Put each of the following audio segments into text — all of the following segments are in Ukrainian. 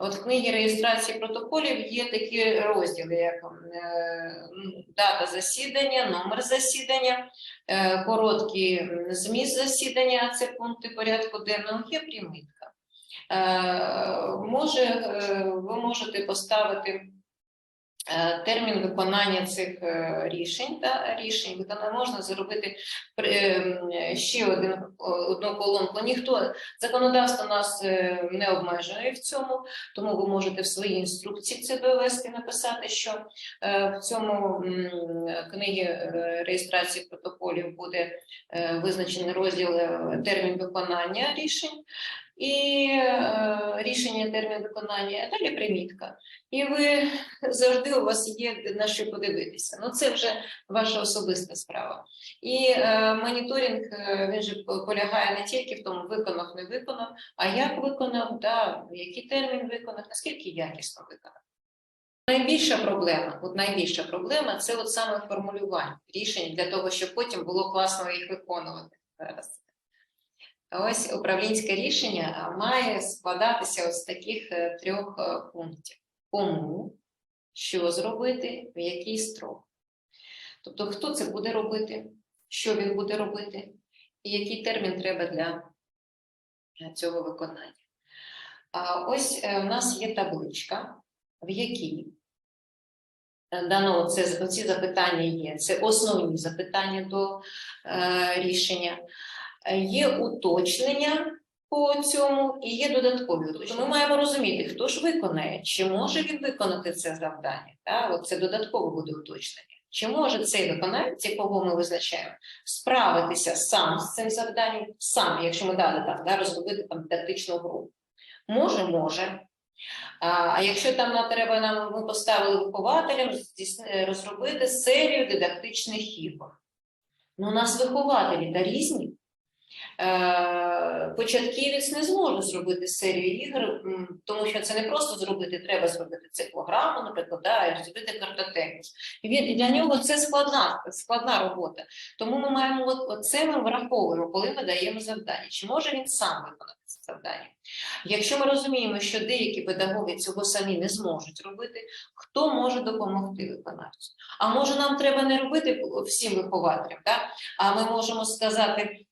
От в книгі реєстрації протоколів є такі розділи, як е, дата засідання, номер засідання, е, короткий зміст засідання, це пункти порядку денного, є примітка. Е, Може, ви можете поставити термін виконання цих е, рішень та рішень виконання можна зробити е, ще один одну колонку. Ніхто законодавство нас е, не обмежує в цьому, тому ви можете в своїй інструкції це довести, написати, що е, в цьому книгі е, реєстрації протоколів буде е, визначений розділ е, термін виконання рішень. І е, рішення термін виконання, а далі примітка. І ви завжди у вас є на що подивитися. Ну це вже ваша особиста справа. І е, моніторинг е, він же полягає не тільки в тому, виконав, не виконав, а як виконав, да, який термін виконав, наскільки якісно виконав. Найбільша проблема, от найбільша проблема це от саме формулювання рішень для того, щоб потім було класно їх виконувати. Зараз. Ось управлінське рішення має складатися з таких е, трьох е, пунктів: кому, що зробити, в який строк. Тобто, хто це буде робити, що він буде робити, і який термін треба для е, цього виконання. А ось у нас є табличка, в якій дано це ці запитання є. Це основні запитання до е, рішення. Е, Є уточнення по цьому і є додаткові уточнення. Ми маємо розуміти, хто ж виконає, чи може він виконати це завдання. Так? От це додатково буде уточнення. Чи може цей виконавець, якого ми визначаємо, справитися сам з цим завданням, сам, якщо ми дали так, да, розробити там дидактичну гру. Може, може. А якщо там нам треба, нам ми поставили вихователям розробити серію дидактичних ігор. Ну, у нас вихователі та різні. Е, Початківець не зможе зробити серію ігор, тому що це не просто зробити, треба зробити циклограму, наприклад, да, зробити картотеку. Він для нього це складна, складна робота. Тому ми маємо от, це ми враховуємо, коли ми даємо завдання. Чи може він сам виконати це завдання? Якщо ми розуміємо, що деякі педагоги цього самі не зможуть робити, хто може допомогти виконавцю? А може нам треба не робити всім вихователям, да? а ми можемо сказати,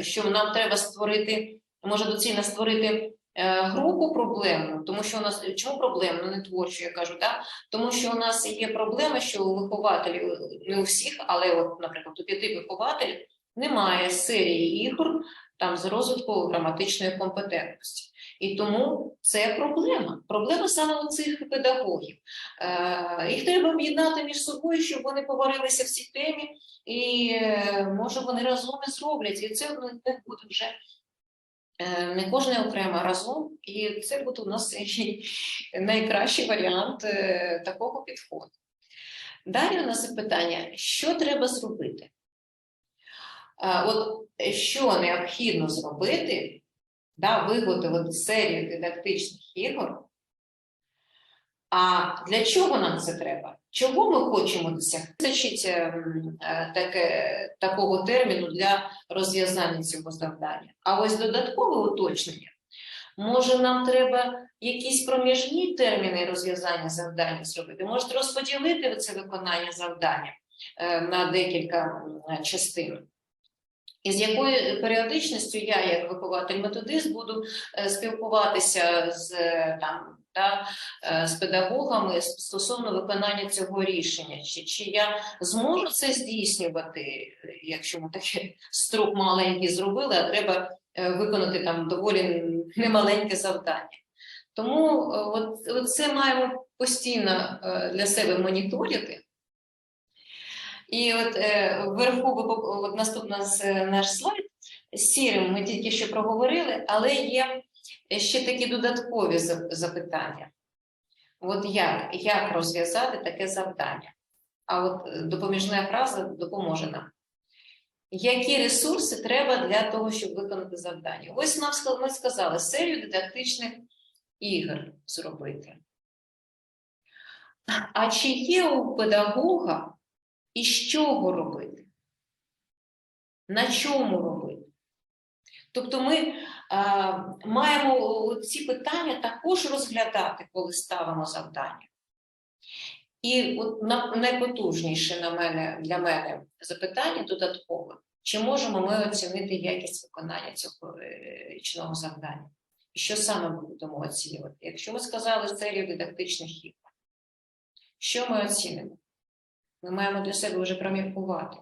що нам треба створити, може доцільно створити е, групу проблемну, тому що у нас чому проблемну, не творчу, я кажу, да? тому що у нас є проблема, що у вихователів не у всіх, але, от, наприклад, у п'яти вихователів немає серії ігор там з розвитку граматичної компетентності. І тому це проблема. Проблема саме у цих педагогів. Е, їх треба об'єднати між собою, щоб вони поварилися в цій темі, і е, може вони разом і зроблять. І це них буде вже е, не кожне окремо разом, і це буде у нас найкращий варіант такого підходу. Далі у нас запитання: що треба зробити? От що необхідно зробити, да, виготовити серію дидактичних ігор. А для чого нам це треба? Чого ми хочемо досягти? Значить, ем, е, таке, такого терміну для розв'язання цього завдання. А ось додаткове уточнення. Може, нам треба якісь проміжні терміни розв'язання завдання зробити? Може, розподілити це виконання завдання е, на декілька частин. І з якою періодичністю я, як вихователь-методист, буду е, спілкуватися з е, там та е, з педагогами стосовно виконання цього рішення, чи, чи я зможу це здійснювати, якщо ми такий строк маленький зробили, а треба виконати там доволі немаленьке завдання. Тому от, от це маємо постійно для себе моніторити. І от е, вверху от наступна наш слайд сірим ми тільки що проговорили, але є ще такі додаткові запитання. От як, як розв'язати таке завдання? А от допоміжна фраза допоможе нам. Які ресурси треба для того, щоб виконати завдання? Ось нам ми сказали серію дидактичних ігор зробити. А чи є у педагога і з чого робити? На чому робити? Тобто ми е, маємо ці питання також розглядати, коли ставимо завдання. І от на- найпотужніше на мене, для мене запитання додаткове, чи можемо ми оцінити якість виконання цього е, річного завдання? І що саме ми будемо оцінювати? Якщо ми сказали серію дидактичних ігор, що ми оцінимо? Ми маємо для себе вже проміркувати.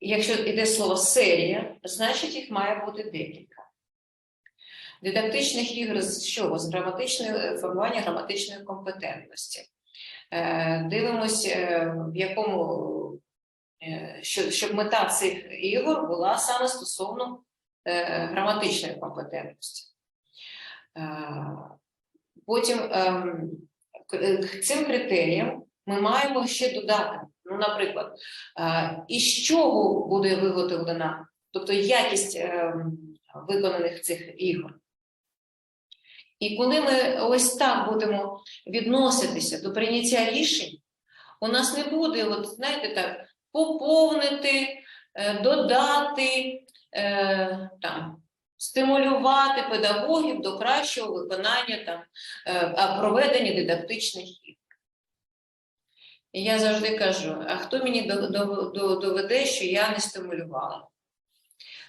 Якщо йде слово серія, значить їх має бути декілька. Дидактичних ігор з чого? З граматичної формування граматичної компетентності. Е, Дивимось, е, в якому е, що- щоб мета цих ігор була саме стосовно е, граматичної компетентності. Е, Потім ем, е, цим критеріям ми маємо ще додати, ну, наприклад, е, із чого буде виготовлена, тобто якість ем, виконаних цих ігор. І коли ми ось так будемо відноситися до прийняття рішень, у нас не буде, от, знаєте, так, поповнити, е, додати, е, там, стимулювати педагогів до кращого виконання там, е, проведення дидактичних ігор. І я завжди кажу: а хто мені до- до- до- доведе, що я не стимулювала?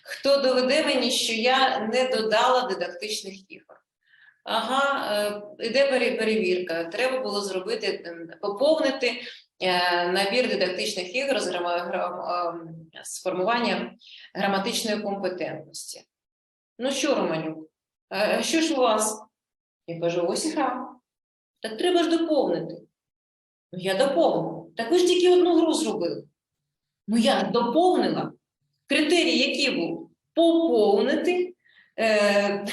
Хто доведе мені, що я не додала дидактичних ігор? Ага, е, іде перевірка. Треба було зробити, поповнити е, набір дидактичних ігор ем, з формуванням граматичної компетентності. Ну що, Романюк, е, що ж у вас? Я кажу, ось гра. Так треба ж доповнити. Ну, я доповнила. Так ви ж тільки одну гру зробили. Ну, я доповнила. Критерій, який був? Поповнити е,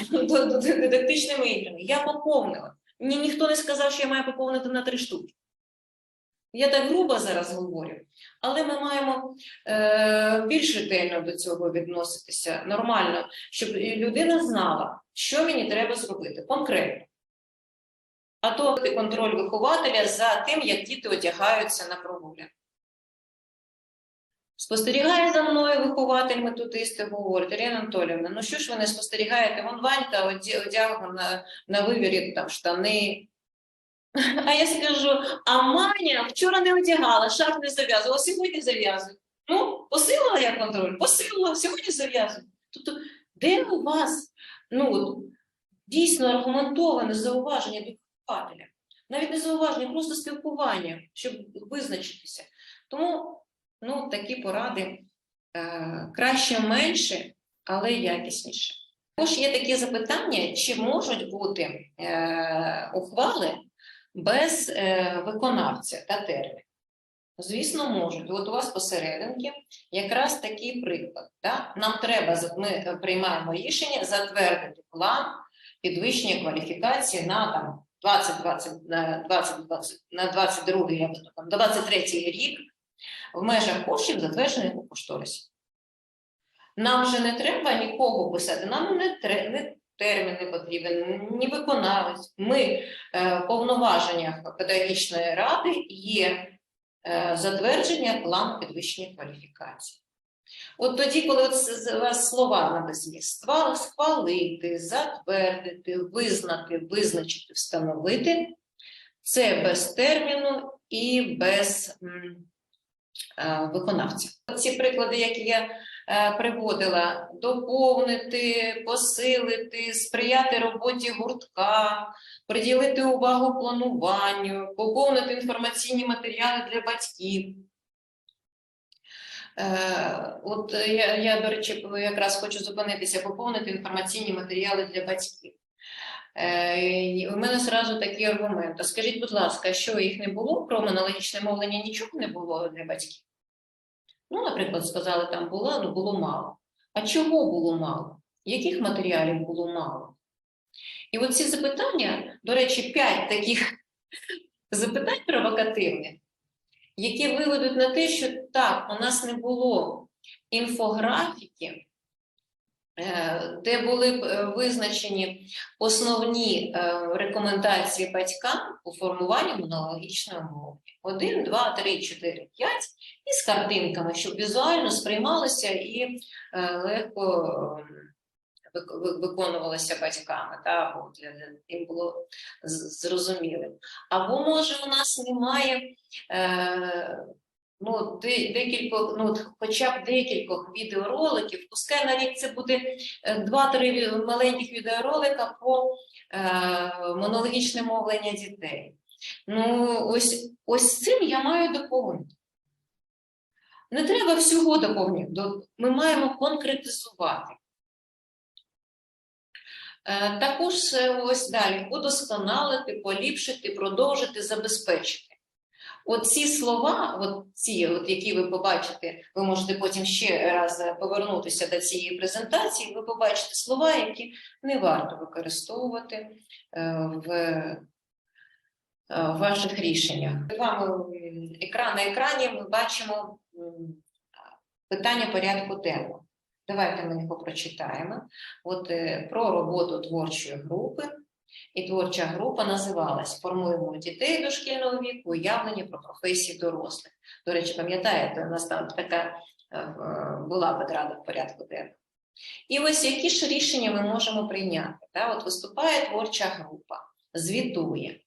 дидактичними іграми. Я поповнила. Мені ніхто не сказав, що я маю поповнити на три штуки. Я так грубо зараз говорю, але ми маємо е, більш ретельно до цього відноситися нормально, щоб людина знала, що мені треба зробити конкретно. А то контроль вихователя за тим, як діти одягаються на прогулянку. Спостерігає за мною вихователь методисти, говорить, Ірина Анатоліївна, ну що ж ви не спостерігаєте? Вон Ванька одягнув на, на вивірі там штани. А я скажу: а Маня вчора не одягала, шарф не зав'язувала, сьогодні зав'язує. Ну, посилила я контроль, посилила, сьогодні зав'язує. Тобто, де у вас ну, дійсно аргументоване зауваження вихователя? Навіть не зауваження, просто спілкування, щоб визначитися. Тому ну, такі поради е, краще менше, але якісніше. Також є такі запитання, чи можуть бути е, ухвали без е, виконавця та термін? Звісно, можуть. От у вас посерединки якраз такий приклад. Да? Нам треба, ми приймаємо рішення затвердити план підвищення кваліфікації на там 2020, на 2020, на 22 я буду там, 23 рік в межах коштів, затверджених у кошторисі. Нам вже не треба нікого писати, нам не, не термін не потрібен, ні виконавець. Ми е, в повноваженнях педагогічної ради є е, затвердження плану підвищення кваліфікації. От тоді, коли от вас слова написані «ства- схвалити, затвердити, визнати, визначити, встановити, це без терміну і без виконавця. Ці приклади, які я е, приводила, доповнити, посилити, сприяти роботі гуртка, приділити увагу плануванню, поповнити інформаційні матеріали для батьків. Е, От е, я, я, до речі, якраз хочу зупинитися, поповнити інформаційні матеріали для батьків. Е, У мене зразу такий аргумент. Скажіть, будь ласка, що їх не було про монологічне мовлення, нічого не було для батьків? Ну, наприклад, сказали, там було, ну було мало. А чого було мало? Яких матеріалів було мало? І оці запитання, до речі, п'ять таких запитань провокативних, які виведуть на те, що так, у нас не було інфографіки е, де були б е, визначені основні е, рекомендації батькам у формуванні монологічної мови. Один, два, три, чотири, п'ять, і з картинками, щоб візуально сприймалося і легко е, ви- виконувалося батьками, та, або для, їм було зрозумілим. Або, може, у нас немає е, ну, де- декількох, ну, хоча б декількох відеороликів, пускай на рік це буде е, два-три маленьких відеоролика по е, монологічне мовлення дітей. Ну, ось, ось цим я маю доповнити. Не треба всього доповнити, ми маємо конкретизувати. Е, Також е, ось далі удосконалити, поліпшити, продовжити, забезпечити. От ці слова, от от які ви побачите, ви можете потім ще раз повернутися до цієї презентації, ви побачите слова, які не варто використовувати е, в ваших рішеннях. Вами екран на екрані ми бачимо питання порядку денного. Давайте ми його прочитаємо. От е, про роботу творчої групи. І творча група називалась Формуємо дітей дошкільного віку, уявлення про професії дорослих. До речі, пам'ятаєте, у нас там така е, була підрада в порядку денного. І ось які ж рішення ми можемо прийняти. Та? От виступає творча група, звітує.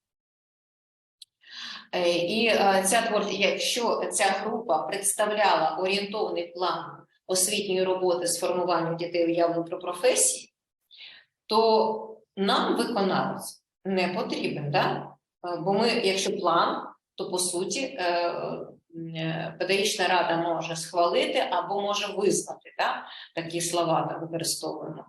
Е, І ця твор... якщо ця група представляла орієнтовний план освітньої роботи з формуванням дітей уявлень про професії, то нам виконавець не потрібен, да? Е, бо ми, якщо план, то по суті е, е, педагогічна рада може схвалити або може визнати, да? такі слова там використовуємо.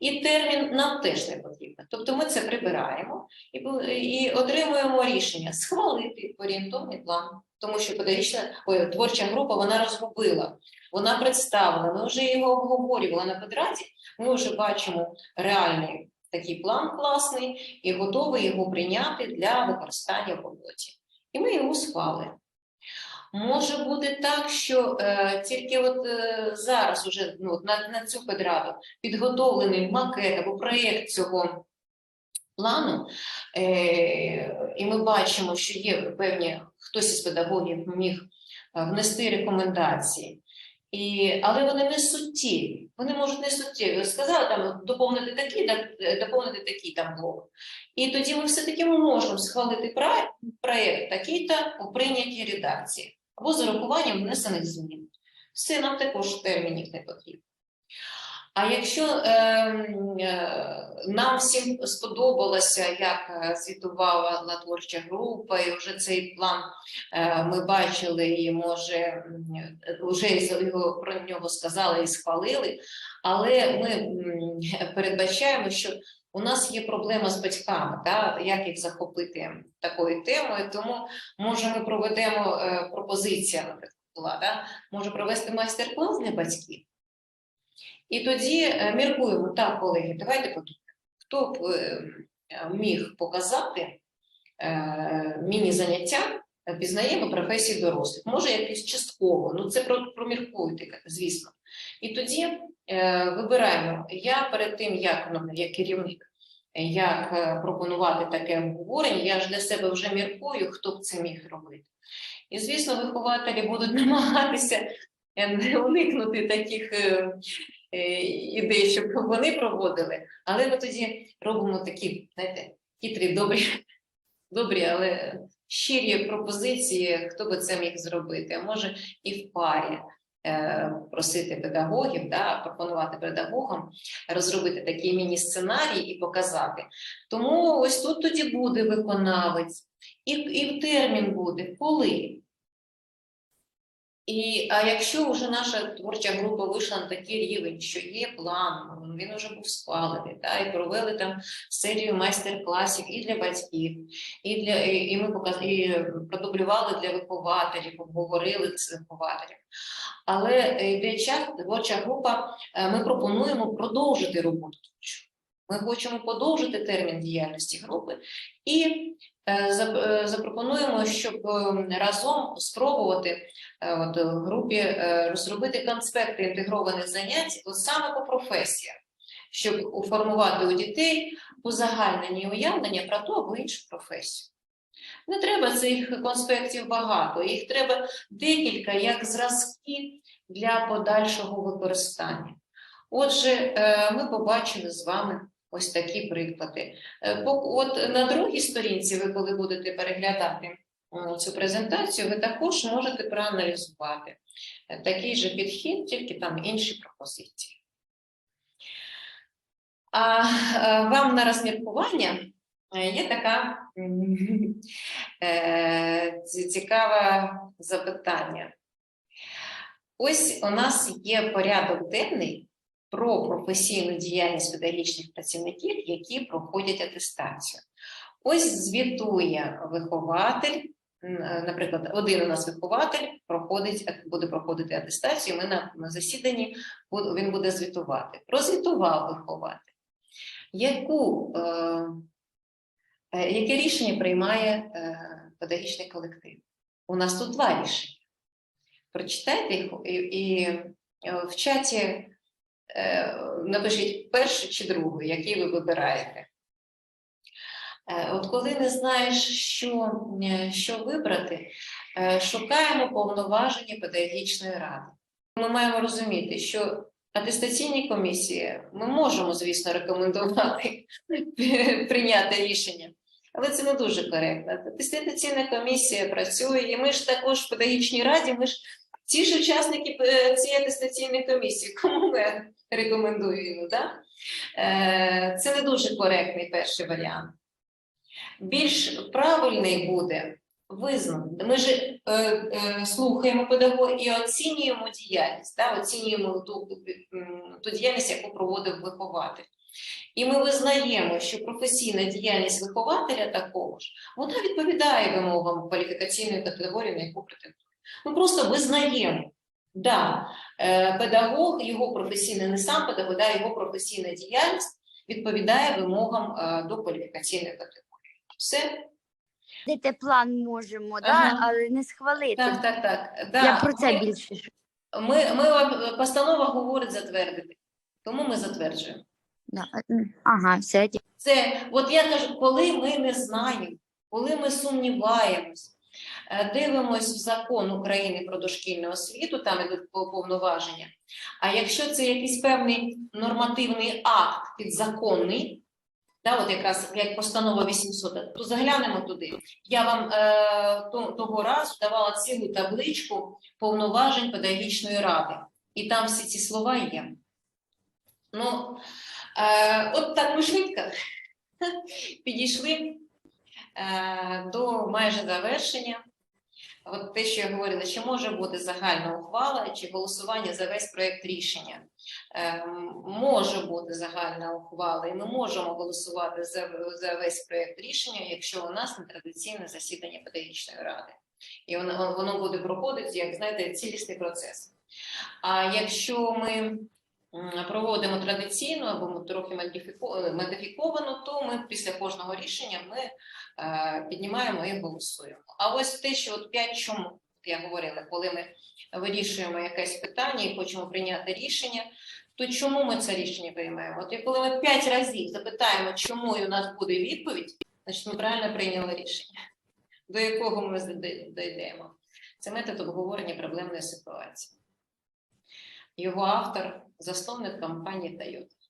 І термін нам теж не потрібен. Тобто ми це прибираємо і, і отримуємо рішення схвалити орієнтовний план, тому що педагогічна ой, творча група вона розробила, вона представила, ми вже його обговорювали на педраді, ми вже бачимо реальний такий план класний і готові його прийняти для використання в роботі. І ми його схвалимо. Може бути так, що е, тільки от е, зараз уже ну, на, на цю педраду підготовлений макет або проєкт цього плану, е, і ми бачимо, що є певні хтось із педагогів міг е, внести рекомендації. І, але вони не суттєві. Вони можуть не суттєві. Сказали там доповнити такі, е, доповнити такий там блок. І тоді ми все-таки можемо схвалити проєкт такий-то у прийнятій редакції або з урахуванням внесених змін. Все нам також термінів не потрібно. А якщо е, е, нам всім сподобалося, як е, звітувала творча група, і вже цей план е, ми бачили, і може вже його про нього сказали і схвалили, але ми передбачаємо, що у нас є проблема з батьками, та, як їх захопити такою темою, тому може ми проведемо пропозиція, наприклад, була, да? може провести майстер-клас для батьків. І тоді е, міркуємо, так, колеги, давайте подумаємо, хто б е, міг показати е, міні-заняття, пізнаємо професії дорослих. Може, якось частково, ну це про, проміркуйте, звісно. І тоді вибираємо, я перед тим, як, ну, як керівник, як пропонувати таке обговорення, я ж для себе вже міркую, хто б це міг робити. І, звісно, вихователі будуть намагатися е, уникнути таких ідей, щоб вони проводили, але ми тоді робимо такі, знаєте, хитрі, добрі, добрі, але щирі пропозиції, хто би це міг зробити, а може і в парі. е, Просити педагогів, да, пропонувати педагогам розробити такий міні-сценарій і показати. Тому ось тут тоді буде виконавець, і, і термін буде, коли. І, а якщо вже наша творча група вийшла на такий рівень, що є план, він вже був схвалений, та, і провели там серію майстер-класів і для батьків, і для і, і ми показ, і продублювали для вихователів, обговорили з вихователів. Але е, йде час, творча група, е, ми пропонуємо продовжити роботу. Ми хочемо подовжити термін діяльності групи і запропонуємо, щоб е, разом спробувати е, от, в групі е, розробити конспекти інтегрованих занять от саме по професіях, щоб уформувати у дітей узагальнені уявлення про ту або іншу професію. Не треба цих конспектів багато, їх треба декілька як зразки для подальшого використання. Отже, е, ми побачили з вами ось такі приклади. Е, От на другій сторінці, ви коли будете переглядати цю презентацію, ви також можете проаналізувати е, такий же підхід, тільки там інші пропозиції. А е, вам на розміркування є така цікаве запитання. Ось у нас є порядок денний про професійну діяльність педагогічних працівників, які проходять атестацію. Ось звітує вихователь. Наприклад, один у нас вихователь проходить, е, буде проходити атестацію. Ми на, на засіданні він буде звітувати. Прозвітував вихователь. Яку, е, е, яке рішення приймає е, педагогічний колектив? У нас тут два рішення. Прочитайте їх і, і е, в чаті напишіть перше чи друге, який ви вибираєте. Е, От коли не знаєш, що, е, що вибрати, е, шукаємо повноваження педагогічної ради. Ми маємо розуміти, що атестаційні комісії ми можемо, звісно, рекомендувати прийняти рішення, але це не дуже коректно. Атестаційна комісія працює, і ми ж також в педагогічній раді, ми ж ті ж учасники е, цієї атестаційної комісії, кому ми рекомендуємо. Да? Е, Це не дуже коректний перший варіант. Більш правильний буде визнати. Ми ж е, е, слухаємо педагога і оцінюємо діяльність, да? оцінюємо ту, ту діяльність, яку проводив вихователь. І ми визнаємо, що професійна діяльність вихователя такого ж, вона відповідає вимогам кваліфікаційної категорії, на яку претендує. Ми просто визнаємо, да, е, педагог, його професійна, не сам педагог, да, його професійна діяльність відповідає вимогам е, до кваліфікаційної категорії. Все? Дати план можемо, Ага. да? але не схвалити. Так, так, так. Да, Я про це ми, більше. Ми, ми, постанова говорить затвердити, тому ми затверджуємо. Да. Ага, все. Це, от я кажу, коли ми не знаємо, коли ми сумніваємось, е, дивимось в закон України про дошкільну освіту, там ідуть по- повноваження. А якщо це якийсь певний нормативний акт підзаконний, да, от якраз як постанова 800, то заглянемо туди. Я вам е, то- того разу давала цілу табличку повноважень педагогічної ради, і там всі ці слова є. Ну, е, от так ми швидко підійшли е, до майже завершення. От те, що я говорила, чи може бути загальна ухвала, чи голосування за весь проєкт рішення. Е, може бути загальна ухвала, і ми можемо голосувати за, за весь проєкт рішення, якщо у нас нетрадиційне засідання педагогічної ради. І воно, воно буде проходити, як знаєте, цілісний процес. А якщо ми проводимо традиційно або трохи модифіко- модифіковано, то ми після кожного рішення ми піднімаємо і голосуємо. А ось те, що от п'ять чому я говорила, коли ми вирішуємо якесь питання і хочемо прийняти рішення, то чому ми це рішення приймаємо? От коли ми п'ять разів запитаємо, чому і у нас буде відповідь, значить ми правильно прийняли рішення, до якого ми дійдемо. Це метод обговорення проблемної ситуації. Його автор засновник компанії Toyota.